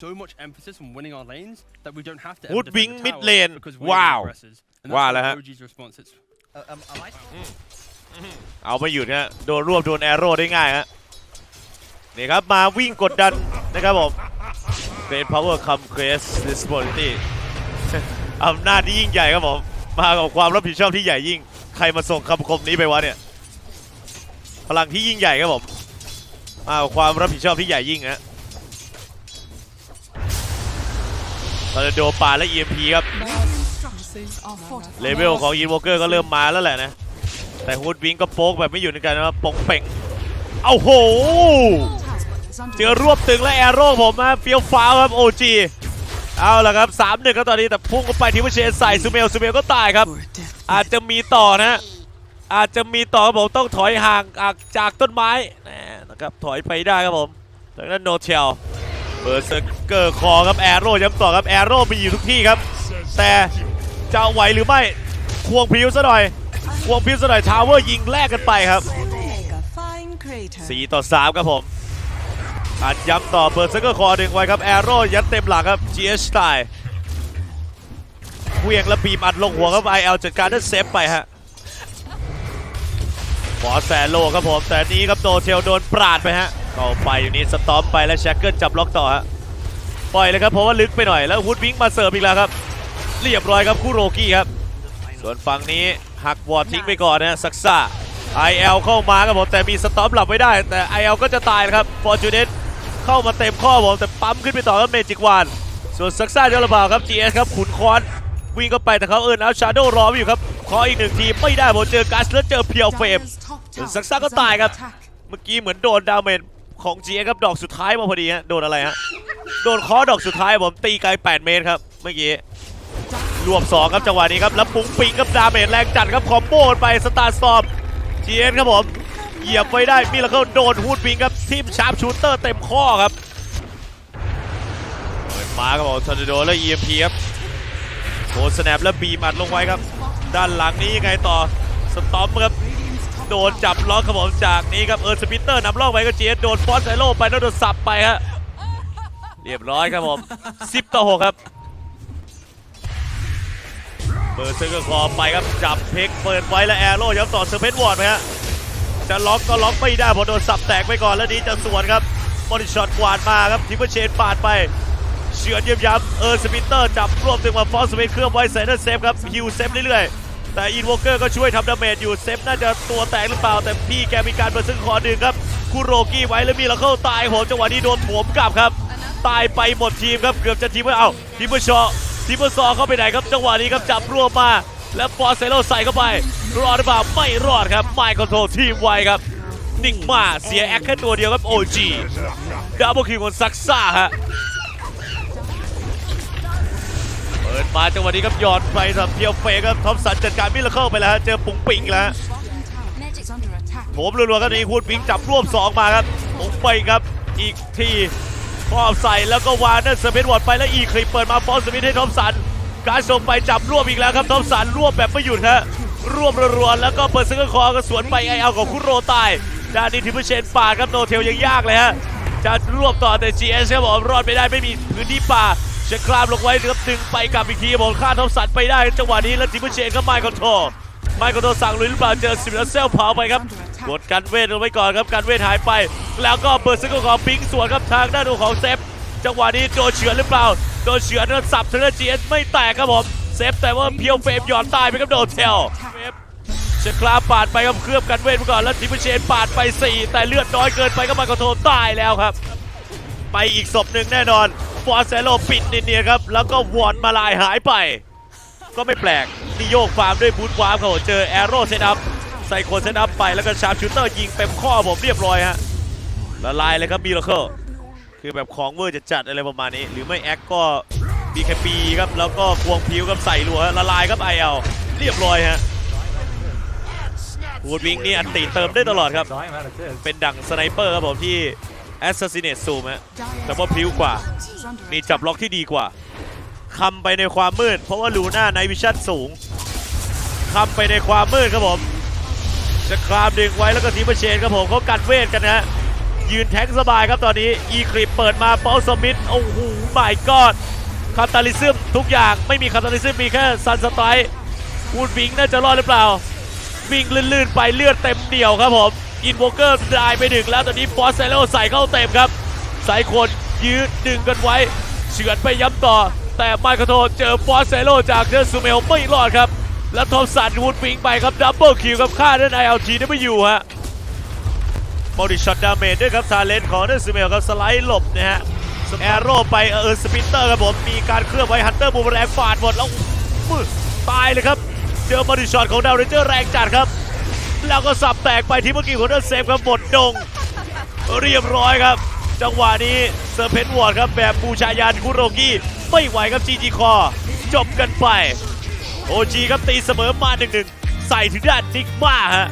so much emphasis on winning our lanes that we don't have to. Wood ever defend wing the mid tower lane. because we're the Wow. aggressors. And Wow that's lah, not ha. OG's response. It's Uh, um, am I? เอาไม่อยู่นะฮะโดนรวบโดนแอโร่ได้ง่ายฮะนี่ครับมาวิ่งกดดันนะครับผม Great power come great responsibility อำนาจที่ยิ่งใหญ่ครับผม มากับความรับผิดชอบที่ใหญ่ยิ่ง ใครมาส่งคำคมนี้ไปวะเนี่ย พลังที่ยิ่งใหญ่ครับผม มากับความรับผิดชอบที่ใหญ่ยิ่งฮะ ตอร์นโดป่าและ EMP ครับเลเวลของอินวอเกอร์ก็เริ่มมาแล้วแหละนะ แต่ฮูดวิงก็โป๊กแบบไม่อยู่ในกันนะปงเป่งเอาโห เจอรวบตึงและแอโร่ผมนะเฟียวฟ้าครับโอจีเอาละครับ3ามหนึ่งครับตอนนี้แต่พุ่งเข้าไปที่วเชนใส่ซูเมลซูเมลก็ตายครับ อาจจะมีต่อนะอาจจะมีต่อครับผมต้องถอยห่างจากต้นไม้นะครับถอยไปได้ครับผมจากนั้นโนเทล เบอร์เซอร์เกอร์คอครับแอโร่ย้ำต่อครับแอโร่มีอยู่ทุกที่ครับ แต่จะไหวหรือไม่ควงพิวซะหน่อยควงพิวซะหน่อยทาวเวอร์ยิงแลกกันไปครับ 4 ต่อ 3 ครับผมอัดย้ำต่อเปิดซักเกอร์คอดึงไว้ครับแอโร่ยัดเต็มหลังครับ GH ตายเวียงและบีมอัดลงหัวครับ IL จัดการด้วยเซฟไปฮะบอสแฟโลครับผมแต่นี้ครับโดเทลโดนปราดไปฮะ เข้าไปอยู่นี้สตอมไปแล้วแชกเกิลจับล็อกต่อฮะปล่อยเลยครับเพราะว่าลึกไปหน่อยแล้วฮุดวิงมาเสิร์ฟอีกแล้วครับ เรียบร้อยครับคู่โรกี้ครับ ส่วนฝั่งนี้หักวอร์ดทิ้งไปก่อนนะซักซ่า IL เอลเข้ามาครับผมแต่มีสต็อปหลับไว้ได้ แต่ IL ก็จะตายนะครับฟอร์จูเนตเข้ามาเต็มข้อผมแต่ปั๊มขึ้นไปต่อครับเมจิกวานส่วนซักซ่าเดลบาครับ GS ครับขุนคอนวิ่งเข้าไปแต่เขาเอินเอาชาโดรออยู่ครับขออีกหนึ่งทีไม่ได้ผมเจอกัสแล้วเจอเพียวเฟมซักซ่าก็ตายครับ เมื่อกี้เหมือนโดนดาเมจ ของ GS ครับดอกสุดท้ายมาพอดีฮะโดนอะไรฮะโดนคอดอกสุดท้ายผมตีไกล 8 เมตรครับเมื่อกี้รวบ2ครับจังหวะนี้ครับแล้วปุ้งปิงกับดาเมจแรงจัดครับคอมโบไปสตาร์สตอม GS ครับผมเหยียบไว้ได้มิลเคิลโดนฮูดวิงครับทิมชาร์ปชูเตอร์เต็มข้อครับเปิดมาครับผมทอร์นาโดแล้ว EMP ครับโดนสแนปแล้วบีมัดลงไว้ครับ ด้านหลังนี้ยังไงต่อสตอมครับ โดนจับล็อกครับผมจากนี้ครับเออร์สปิเตอร์นำล่องไปก็เจสโดนฟอนไซโลไปแล้วโดนสับไปฮะเรียบร้อยครับผม 10 ต่อ 6 ครับเปิดเซอร์กอร์คอไปครับจับเพกเปิดไว้แล้วแอโร่ย้ำต่อเซอร์เพนวอร์ดไหมฮะจะล็อกก็ล็อกไม่ได้เพอโดนสับแตกไปก่อนแล้วนี้จะสวนครับบอดี้ช็อตกวาดมาครับทิปเปอร์เชนปาดไปเฉือนเยี่ยมย้ำเออร์สปิเตอร์จับรวบถึงมาฟอสเปนเครื่องไว้ใส่นั่นเซฟครับฮิวเซฟเรื่อยๆ แต่อินวอเกอร์ก็ช่วยทำดาเมจอยู่เซฟน่าจะตัวแตกหรือเปล่า แต่พี่แกมีการเปิดซึ่งคอดึงครับคูโรกี้ไว้แล้วมีแล้วเข้าตายโหมจังหวะนี้โดนโถมกลับครับ ตายไปหมดทีมครับเกือบจะทีมเพื่อเอาทีมเพื่อชอทีมเพื่อซอเข้าไปไหนครับจังหวะนี้ครับจับรวบมา แล้วฟอร์เซโลใส่เข้าไป รอดหรือเปล่าไม่รอดครับไมค์คอนโทรลทีมไวครับนิ่งมากเสียแอคแค่ตัวเดียวครับ OG ดับเบิลคิวของซักซ่าฮะ ปิดมาจังหวะนี้ครับหยอดไปสำหรับเพียวเฟครับทอมสันจัดการมิลเลอร์เข้าไปแล้วเจอปุงปิงแล้วโถมรัวๆครับนี่ฮูดวิงจับรวบ2มาครับลงไปครับอีกทีครอบใส่แล้วก็วางนั่นสมิธวอร์ดไปแล้วอีคลิปเปิดมาฟอสสมิธให้ทอมสันการส่งไปจับรวบอีกแล้วครับทอมสันรวบแบบไม่หยุดฮะรวบรัวๆแล้วก็เปิดซึงคอร์ก็สวนไปไอเอาของคุโรตายด้านนี้ทิมเชนป่าครับโนเทลยังยากเลยฮะจะรวบต่อแต่ GS ครับผมรอดไม่ได้ไม่มีพื้นที่ป่า จะคลามลงไว้ครับดึงไปกลับอีกทีครับผมฆ่าทอมสันไปได้จังหวะนี้แล้วทิมเปอร์เชนก็ไมค์คอนโทรลไมค์คอนโทรลสั่งลุยหรือเปล่าเจอสิบแล้วเซลเผาไปครับกดกันเวทเอาไว้ก่อนครับกันเวทหายไป แล้วก็เปิดซึงของปิงสวนครับทางด้านของเซฟจังหวะนี้โดนเฉือนหรือเปล่าโดนเฉือนแล้วสับทางด้านจีเอสไม่แตกครับผมเซฟแต่ว่าเพียวเฟรมหย่อนตายไปครับโดนเทลเฟรมเชคลาปาดไปครับเคลือบกันเวทไปก่อนแล้วทิมเปอร์เชนปาดไป 4 แต่เลือดน้อยเกินไปก็ไมค์คอนโทรลตายแล้วครับ ไปอีกศพหนึ่งแน่นอนฟอร์เซโลปิดเนียนๆครับ แล้วก็วอนมาลายหายไป ก็ไม่แปลกนี่โยกฟาร์มด้วยบูทวาร์มเขาเจอแอโร่เซตอัพไซโคนเซตอัพไปแล้วก็ชาร์ปชูเตอร์ยิงเต็มข้อผมเรียบร้อยฮะละลายเลยครับมีโลเคิลคือแบบของเวอร์จะจัดอะไรประมาณนี้ หรือไม่แอคก็บีแคปีครับแล้วก็ควงพิวครับใส่รัวละลายครับไอเอลเรียบร้อยฮะวูดวิงนี่อันตีเติมได้ตลอดครับ เป็นดั่งสไนเปอร์ครับผมที่ Assassinate Zoom ฮะแต่ว่าพริ้วกว่า มีจับล็อกที่ดีกว่าคำไปในความมืด เพราะว่าลูน่าในวิชั่นสูงคำไปในความมืดครับผม จะคลามดึงไว้แล้วก็ทีมเปอร์เชนครับผมเขากันเวทกันนะยืนแทงสบายครับตอนนี้อีคลิปเปิดมาเปาสมิธโอ้โหไม่กอดคาตาลิซึมทุกอย่างไม่มีคาตาลิซึมมีแค่ซันสไตร์วูดวิงน่าจะรอดหรือเปล่าวิ่งลื่นๆไปเลือดเต็มเหนียวครับผม อินโวเกอร์ได้ไปหนึ่งแล้วตอนนี้ฟอสเซโลใส่เข้าเต็มครับ สายคนยืดดึงกันไว้เฉือนไปย้ำต่อ แต่ไมค์โทเจอฟอสเซโลจากเดนซูเมลไม่รอดครับ แล้วทอมสันวูดวิงไปครับดับเบิลคิวครับฆ่าด้านไอเอลทีได้ไม่อยู่ฮะบอดี้ช็อตดาเมจด้วยครับทาเลนของเดนซูเมลครับสไลด์หลบนะฮะแอโร่ไปเออสปินเตอร์ครับผมมีการเคลื่อนไว้ฮันเตอร์บูมแรงฟาดหมดแล้วตายเลยครับเจอบอดี้ช็อตของดาวเรนเจอร์แรงจัดครับ แล้วก็สับแตกไปที่เมื่อกี้ของเดนเซฟครับหมดดง เรียบร้อยครับ จังหวะนี้เซอร์เพนวอร์ดครับแบบบูชายันคุโรกี้ไม่ไหวครับจีจีคอจบกันไปโอจีครับตีเสมอมาหนึ่งหนึ่งใส่ถึงด้านนิกมาฮะ